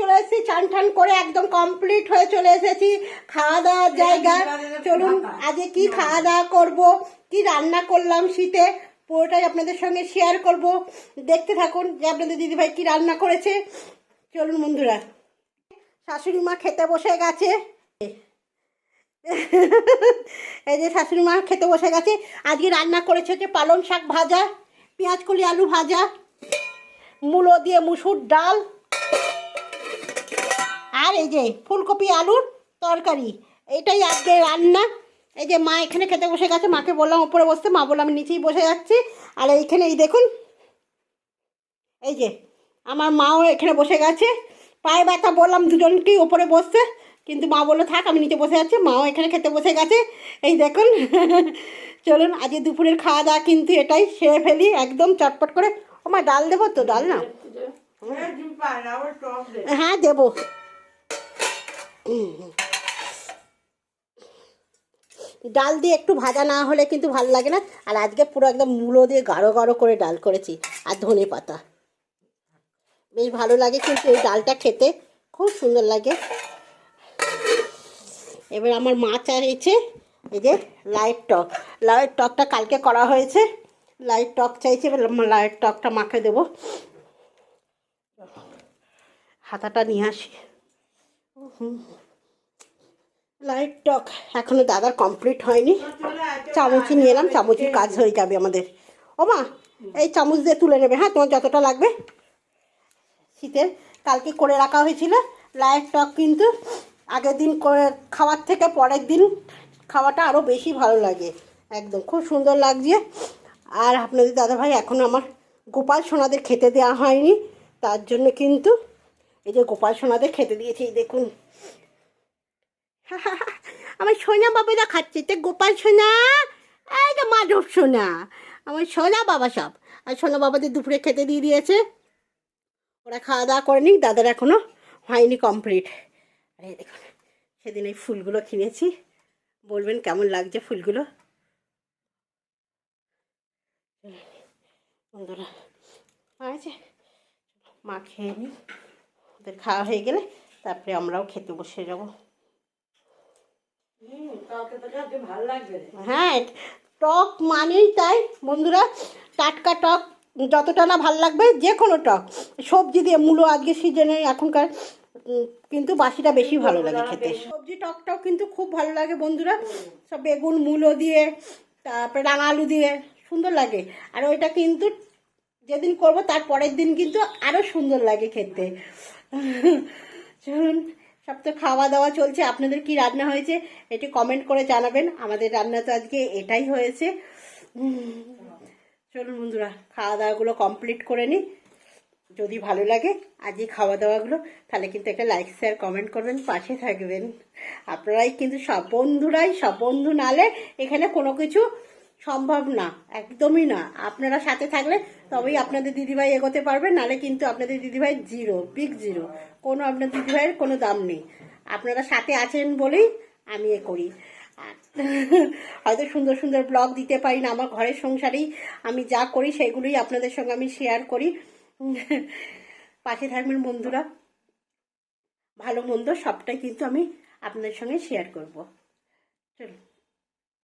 চলে এসেছি চান টান করে একদম কমপ্লিট হয়ে চলে এসেছি। খাওয়া দাওয়ার জায়গা। চলুন আজকে কি খাওয়া দাওয়া করব কি রান্না করলাম শীতে পুরোটাই আপনাদের সঙ্গে শেয়ার করব। দেখতে থাকুন যে আপনাদের দিদিভাই কি রান্না করেছে। চলুন বন্ধুরা। শাশুড়ি মা খেতে বসে গেছে। এই যে শাশুড়ি মা খেতে বসে গেছে। আজকে রান্না করেছে হচ্ছে পালং শাক ভাজা পেঁয়াজ কলি আলু ভাজা মূলো দিয়ে মুসুর ডাল আর এই যে ফুলকপি আলুর তরকারি এটাই আজকে রান্না। এই যে মা এখানে খেতে বসে গেছে মাকে বললাম ওপরে বসতে মা বললাম নিচেই বসে যাচ্ছি। আর এইখানে এই দেখুন এই যে আমার মাও এখানে বসে গেছে। পায়ে ব্যথা বললাম দুজনকেই ওপরে বসতে কিন্তু মা বলল থাক আমি নিচে বসে আছি মাও এখানে খেতে বসে গেছে। এই দেখুন চলুন আজকে দুপুরের খাওয়া দাওয়া কিন্তু এটাই সেরে ফেলি একদম চটপট করে। ও মা ডাল দেবো তো? ডাল না হ্যাঁ দেবো। ডাল দিয়ে একটু ভাজা না হলে কিন্তু ভালো লাগে না। আর আজকে পুরো একদম মূলো দিয়ে গাঢ় গাঢ় করে ডাল করেছি আর ধনে পাতা। বেশ ভালো লাগে কিন্তু এই ডালটা খেতে। খুব সুন্দর লাগে। এবার আমার মা চাইছে এই যে লাইট টক। লাইট টকটা কালকে করা হয়েছে। লাইট টক চাইছে এবার লাইট টকটা মাকে দেবো। হাতাটা নিয়ে আসি। লাইট টক এখনও দাদার কমপ্লিট হয়নি। চামচি নিয়ে এলাম, চামচির কাজ হয়ে যাবে আমাদের। ও মা এই চামচ দিয়ে তুলে নেবে। হ্যাঁ তোমার যতটা লাগবে। শীতের কালকে করে রাখা হয়েছিল। লাইট টক কিন্তু আগের দিন করে খাওয়ার থেকে পরের দিন খাওয়াটা আরও বেশি ভালো লাগে। একদম, খুব সুন্দর লাগছে। আর আপনাদের দাদাভাই এখন আমার গোপাল সোনাদের খেতে দেওয়া হয়নি। তার জন্য কিন্তু এই যে গোপাল সোনাদের খেতে দিয়েছি দেখুন। আমার সোনা বাবারা খাচ্ছে, তো গোপাল সোনা? তো মাধব সোনা, আমার সোনা বাবা সব। আর সোনা বাবাদের দুপুরে খেতে দিয়ে দিয়েছে, ওরা খাওয়া দাওয়া করেনি দাদার এখনও হয়নি কমপ্লিট আরে দেখুন, সেদিন এই ফুলগুলো কিনেছি, বলবেন কেমন লাগছে ফুলগুলো? বন্ধুরা আছে মা খেয়ে নি। ওদের খাওয়া হয়ে গেলে তারপরে আমরাও খেতে বসে যাব। হ্যাঁ টক মানেই তাই। বন্ধুরা টাটকা টক যতটা না ভালো লাগবে যে কোনো টক। সবজি দিয়ে মূলো আজকে সিজনে এখনকার কিন্তু বাসিটা বেশি ভালো লাগে খেতে। সবজি টকটাও কিন্তু খুব ভালো লাগে বন্ধুরা। সব বেগুন মূলো দিয়ে তারপরে রাঙা আলু দিয়ে সুন্দর লাগে। আর ওইটা কিন্তু যেদিন করব, তার পরের দিন কিন্তু আরও সুন্দর লাগে খেতে। চলুন, সব তো খাওয়া দাওয়া চলছে। আপনাদের কি রান্না হয়েছে এটি কমেন্ট করে জানাবেন। আমাদের রান্না তো আজকে এটাই হয়েছে। চলুন বন্ধুরা খাওয়া দাওয়াগুলো কমপ্লিট করে নিই। যদি ভালো লাগে আজ এই খাওয়া দাওয়াগুলো তাহলে কিন্তু একটা লাইক শেয়ার কমেন্ট করবেন, পাশে থাকবেন। আপনারাই কিন্তু সব বন্ধুরাই, সব বন্ধু নালে এখানে কোনো কিছু সম্ভব না, একদমই না। আপনারা সাথে থাকলে তবেই আপনাদের দিদিভাই এগোতে পারবে, নালে কিন্তু আপনাদের দিদিভাই জিরো বিগ জিরো। কোনো আপনার দিদিভাইয়ের কোনো দাম নেই। আপনারা সাথে আছেন বলেই আমি এ করি। হয়তো সুন্দর সুন্দর ব্লগ দিতে পারি না, আমার ঘরের সংসারেই আমি যা করি সেগুলোই আপনাদের সঙ্গে আমি শেয়ার করি। পাশে থাকবেন বন্ধুরা। ভালো মন্দ সবটাই কিন্তু আমি আপনাদের সঙ্গে শেয়ার করব। চলুন।